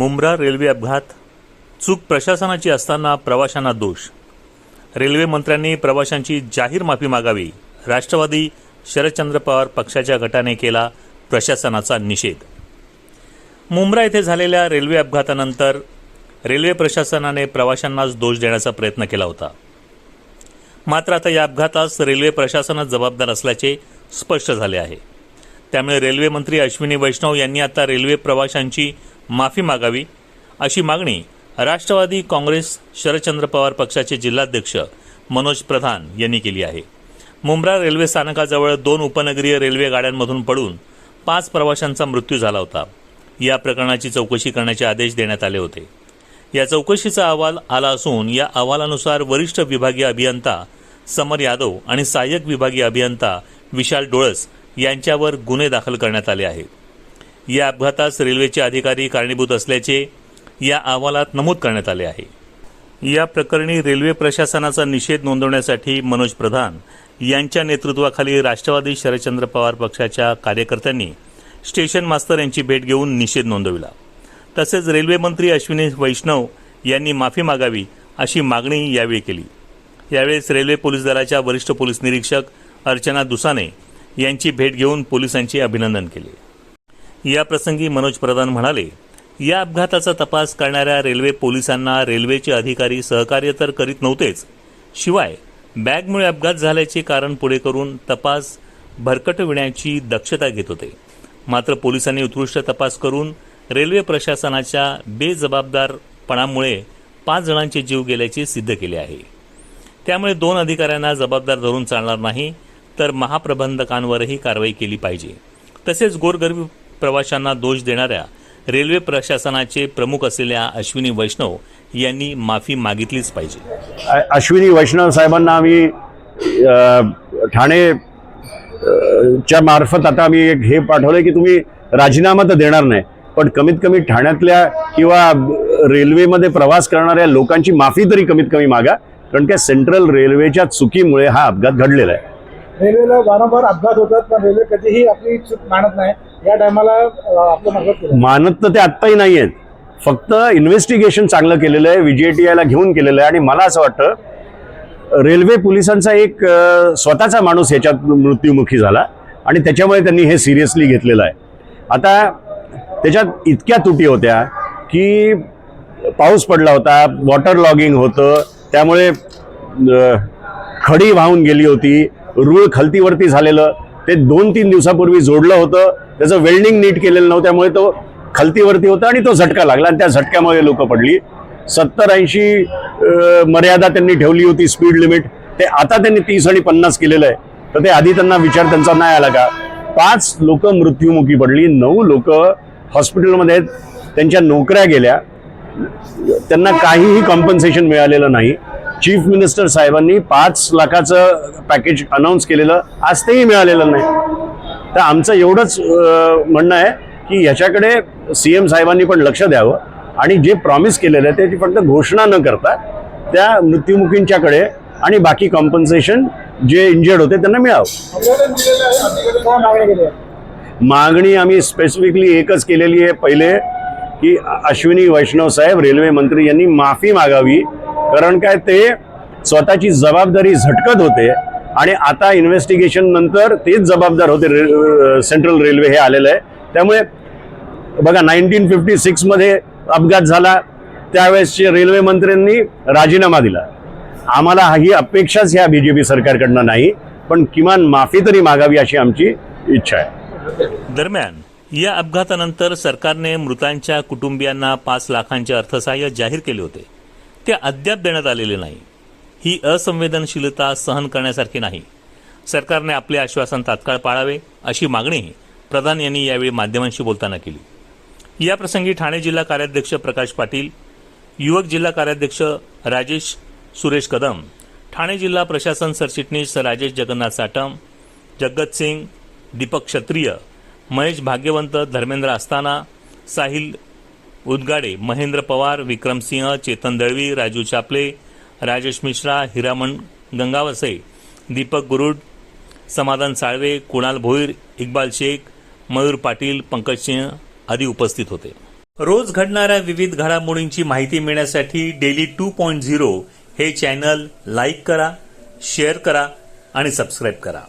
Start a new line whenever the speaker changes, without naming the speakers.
Mumbra railway अपघात चूक प्रशासनाची असताना प्रवाशांना दोष. रेल्वे मंत्र्यांनी प्रवाशांची जाहीर माफी मागावी. राष्ट्रवादी शरदचंद्र पवार पक्षाच्या गटाने केला प्रशासनाचा निषेध. मुंब्रा येथे झालेल्या रेल्वे अपघातानंतर रेल्वे प्रशासनाने प्रवाशांनाच दोष देण्याचा प्रयत्न केला होता. मात्र आता या अपघातास रेल्वे प्रशासनच जबाबदार असल्याचे स्पष्ट झाले आहे. त्यामुळे रेल्वे मंत्री अश्विनी वैष्णव यांनी आता रेल्वे प्रवाशांची माफी मागावी अशी मागणी राष्ट्रवादी काँग्रेस शरदचंद्र पवार पक्षाचे जिल्हाध्यक्ष मनोज प्रधान यांनी केली आहे. मुंब्रा रेल्वे स्थानकाजवळ दोन उपनगरीय रेल्वे गाड्यांमधून पडून पाच प्रवाशांचा मृत्यू झाला होता. या प्रकरणाची चौकशी करण्याचे आदेश देण्यात आले होते. या चौकशीचा अहवाल आला असून या अहवालानुसार वरिष्ठ विभागीय अभियंता समर यादव आणि सहाय्यक विभागीय अभियंता विशाल डोळस यांच्यावर गुन्हे दाखल करण्यात आले आहेत. या अपघातास रेल्वेचे अधिकारी कारणीभूत असल्याचे या अहवालात नमूद करण्यात आले आहे. या प्रकरणी रेल्वे प्रशासनाचा निषेध नोंदवण्यासाठी मनोज प्रधान यांच्या नेतृत्वाखाली राष्ट्रवादी शरदचंद्र पवार पक्षाच्या कार्यकर्त्यांनी स्टेशन मास्तर यांची भेट घेऊन निषेध नोंदविला. तसेच रेल्वे मंत्री अश्विनी वैष्णव यांनी माफी मागावी अशी मागणी यावेळी केली. यावेळेस रेल्वे पोलीस दलाच्या वरिष्ठ पोलीस निरीक्षक अर्चना दुसाने यांची भेट घेऊन पोलिसांचे अभिनंदन केले. या प्रसंगी मनोज प्रधान म्हणाले या अपघाताचा तपास करणाऱ्या रेल्वे पोलिसांना रेल्वेचे अधिकारी सहकार्य तर करीत नव्हतेच. शिवाय बॅगमुळे अपघात झाल्याचे कारण पुढे करून तपास भरकटविण्याची दक्षता घेत होते. मात्र पोलिसांनी उत्कृष्ट तपास करून रेल्वे प्रशासनाच्या बेजबाबदारपणामुळे पाच जणांचे जीव गेल्याचे सिद्ध केले आहे. त्यामुळे दोन अधिकाऱ्यांना जबाबदार धरून चालणार नाही तर महाप्रबंधकांवरही कारवाई केली पाहिजे. तसेच गोरगरीब प्रवाशांना दोष देणाऱ्या रेल्वे प्रशासनाचे प्रमुख असलेल्या अश्विनी वैष्णव यांनी माफी मागितलीच पाहिजे.
अश्विनी वैष्णव साहेबांना आम्ही ठाणे च्या मार्फत आता आम्ही एक हे पाठवलंय की तुम्ही राजीनामा तर देणार नाही पण कमीत कमी ठाण्यातल्या किंवा रेल्वेमध्ये प्रवास करणाऱ्या लोकांची माफी तरी कमीत कमी मागा कारण काय सेंट्रल रेल्वेच्या चुकीमुळे हा अपघात घडलेला आहे.
रेल्वेला वारंवार अपघात होतात पण रेल्वे कधीही आपली चूक मानत नाही. या टायमाला आपलं मागत केलं
मानत तर ते आत्ताही नाही आहेत फक्त इन्व्हेस्टिगेशन चांगलं केलेलं आहे विजेटीआयला घेऊन केलेलं आहे. आणि मला असं वाटतं रेल्वे पोलिसांचा एक स्वतःचा माणूस ह्याच्यात मृत्युमुखी झाला. आणि त्याच्यामुळे त्यांनी हे सिरियसली घेतलेलं आहे. आता त्याच्यात इतक्या तुटी होत्या की पाऊस पडला होता वॉटर लॉगिंग होतं. त्यामुळे खडी वाहून गेली होती. रूळ खलतीवरती झालेलं ते दोन तीन दिवसापूर्वी जोडलं होतं. त्याचं वेल्डिंग नीट केलेलं नव्हतं त्यामुळे तो खलतीवरती होता आणि तो झटका लागला. आणि त्या झटक्यामुळे लोक पडली. सत्तर ऐंशी मर्यादा त्यांनी ठेवली होती स्पीड लिमिट ते आता त्यांनी तीस आणि पन्नास केलेलं आहे. तर ते आधी त्यांना विचार त्यांचा नाही आला का? पाच लोक मृत्युमुखी पडली. नऊ लोक हॉस्पिटलमध्ये आहेत. त्यांच्या नोकऱ्या गेल्या. त्यांना काहीही कॉम्पन्सेशन मिळालेलं नाही. चीफ मिनिस्टर साहेबांनी पाच लाखाचं पॅकेज अनाऊन्स केलेलं. आज तेही मिळालेलं नाही. तर आमचं एवढंच म्हणणं आहे की ह्याच्याकडे सी एम साहेबांनी पण लक्ष द्यावं आणि जे प्रॉमिस केलेलं आहे त्याची फक्त घोषणा न करता त्या मृत्युमुखींच्याकडे आणि बाकी कॉम्पन्सेशन जे इंजर्ड होते त्यांना मिळावं. मागणी आम्ही स्पेसिफिकली एकच केलेली आहे. पहिले की अश्विनी वैष्णव साहेब रेल्वे मंत्री यांनी माफी मागावी कारण काय ते स्वतःची जबाबदारी झटकत होते आणि आता इन्व्हेस्टिगेशन नंतर तेच जबाबदार होते रे, सेंट्रल रेल्वे हे आलेलं. आहे त्यामुळे बघा नाईन्टीन फिफ्टी सिक्समध्ये अपघात झाला. त्यावेळेसचे रेल्वे मंत्र्यांनी राजीनामा दिला. आम्हाला ही अपेक्षाच ह्या बी जे पी सरकारकडनं नाही पण किमान माफी तरी मागावी अशी आमची इच्छा आहे.
दरम्यान या अपघातानंतर सरकारने मृतांच्या कुटुंबियांना पाच लाखांचे अर्थसहाय्य जाहीर केले होते. ते अद्याप देण्यात आलेले नाही. ही असंवेदनशीलता सहन करण्यासारखी नाही. सरकारने आपले आश्वासन तात्काळ पाळावे अशी मागणी प्रधान यांनी यावेळी माध्यमांशी बोलताना केली. या प्रसंगी ठाणे जिल्हा कार्याध्यक्ष प्रकाश पाटील युवक जिल्हा कार्याध्यक्ष राजेश सुरेश कदम ठाणे जिल्हा प्रशासन सरचिटणीस राजेश जगन्नाथ साटम जगत सिंग दीपक क्षत्रिय महेश भाग्यवंत धर्मेंद्र आस्थाना साहिल उदगाडे महेंद्र पवार विक्रमसिंह चेतन दळवी राजू चापले राजेश मिश्रा हिरामण गंगावसे दीपक गुरुड समाधान साळवे कुणाल भोईर इक्बाल शेख मयूर पाटील पंकज सिंह आदी उपस्थित होते. रोज घडणाऱ्या विविध घडामोडींची माहिती मिळण्यासाठी डेली टू पॉईंट झिरो हे चॅनल लाईक करा शेअर करा आणि सबस्क्राईब करा.